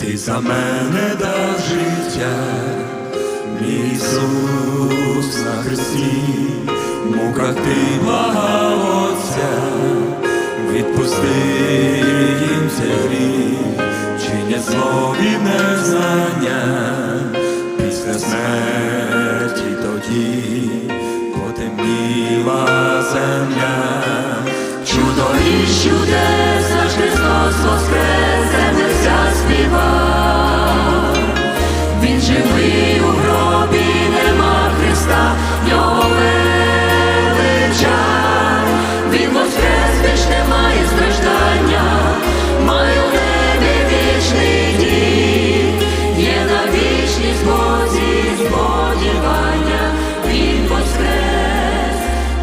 за мене дав життя, мій Ісус на хресті, мука ти благав Отця, відпусти їм цей гріх, чинять зло від незнання, після смерті тоді потемніла земля. Чудо і чудес наш Христос воскрес,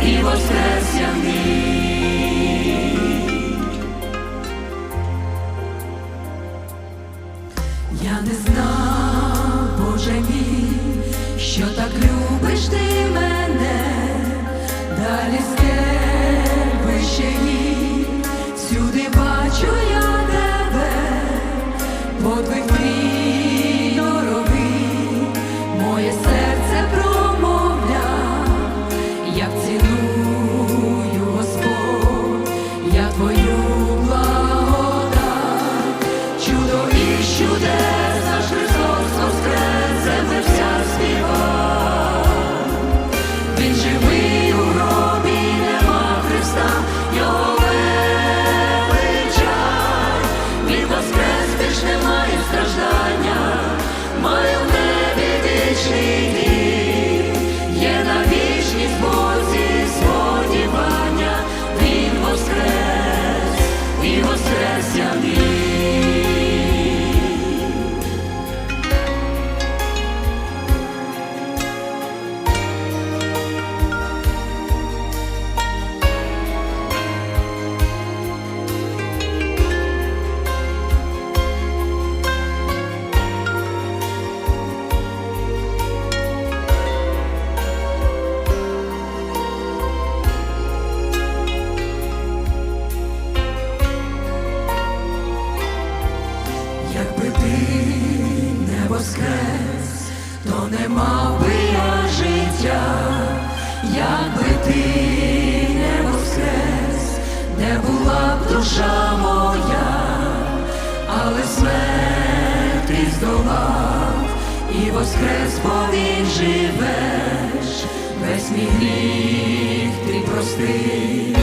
і воскрес я мій. Я не знав, Боже мій, що так любиш ти мене, далі скель ще ні, всюди бачу я тебе, подвиг воскрес, то не мав би я життя, якби ти не воскрес, не була б душа моя, але смерть здолав. І воскрес, бо він живеш, весь мій гріх ти простив,